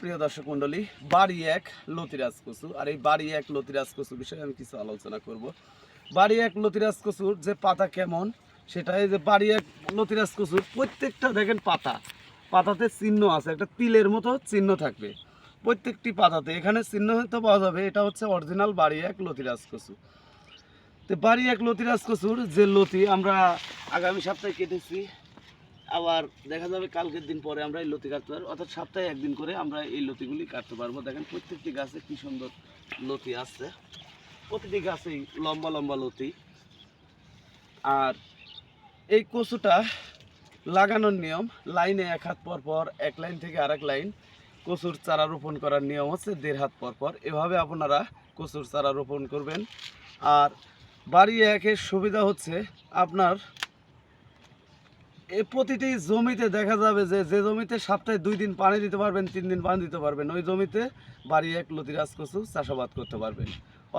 প্রিয় দর্শক বাড়ি এক লতিরাজ আর এই বাড়ি এক লতিরাজ বিষয়ে আমি কিছু আলোচনা করব। বাড়ি এক লতিরাজ যে পাতা কেমন যে বাড়ি এক লতিরাজ প্রত্যেকটা দেখেন পাতা। পাতাতে চিহ্ন আছে, একটা তিলের মতো চিহ্ন থাকবে। প্রত্যেকটি পাতাতে এখানে চিহ্ন হতে পাওয়া যাবে, এটা হচ্ছে অরিজিনাল বাড়ি এক লতিরাজ কচু তো বাড়ি এক লতিরাজ কচুর যে লতি আমরা আগামী সপ্তাহে কেটেছি আবার দেখা যাবে কালকের দিন পরে আমরা এই লতি কাটতে পারব। অর্থাৎ সপ্তাহে একদিন করে আমরা এই লতিগুলি কাটতে পারব। দেখেন প্রত্যেকটি গাছে কি সুন্দর লতি আসছে প্রতিটি গাছেই লম্বা লম্বা লতি। আর এই কচুটা লাগানোর নিয়ম, লাইনে এক হাত পর পর, এক লাইন থেকে আরেক লাইন কচুর চারা রোপণ করার নিয়ম হচ্ছে দেড় হাত পর পর। এভাবে আপনারা কচুর চারা রোপণ করবেন। আর বাড়ি একের সুবিধা হচ্ছে আপনার এই প্রতিটি জমিতে দেখা যাবে যে যে জমিতে সপ্তাহে দুই দিন পানি দিতে পারবেন, তিন দিন পানি দিতে পারবেন, ওই জমিতে বাড়ি এক লতিরাজ কচু চাষাবাদ করতে পারবেন।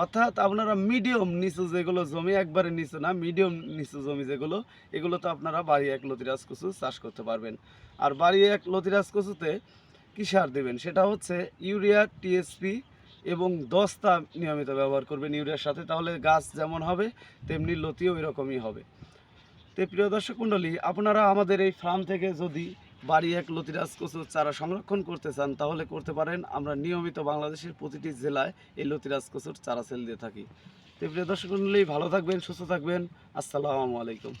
অর্থাৎ আপনারা মিডিয়াম নিচু যেগুলো জমি, একবারে নিচু না মিডিয়াম নিচু জমি যেগুলো, এগুলো তো আপনারা বাড়ি এক লতিরাজ কচু চাষ করতে পারবেন। আর বাড়ি এক লতিরাজ কচুতে কী সার দেবেন? সেটা হচ্ছে ইউরিয়া টিএসপি এবং দস্তা নিয়মিত ব্যবহার করবেন ইউরিয়ার সাথে, তাহলে গাছ যেমন হবে, তেমনি লতিও এরকমই হবে। তো প্রিয় দর্শক মণ্ডলী, আপনারা আমাদের এই ফার্ম থেকে যদি বাড়ি এক লতিরাজ কচুর চারা সংরক্ষণ করতে চান, তাহলে করতে পারেন। আমরা নিয়মিত বাংলাদেশের প্রতিটি জেলায় এই লতিরাজ কচুর চারা সেল দিয়ে থাকি। তো প্রিয় দর্শক মণ্ডলী, ভালো থাকবেন, সুস্থ থাকবেন। আসসালামু আলাইকুম।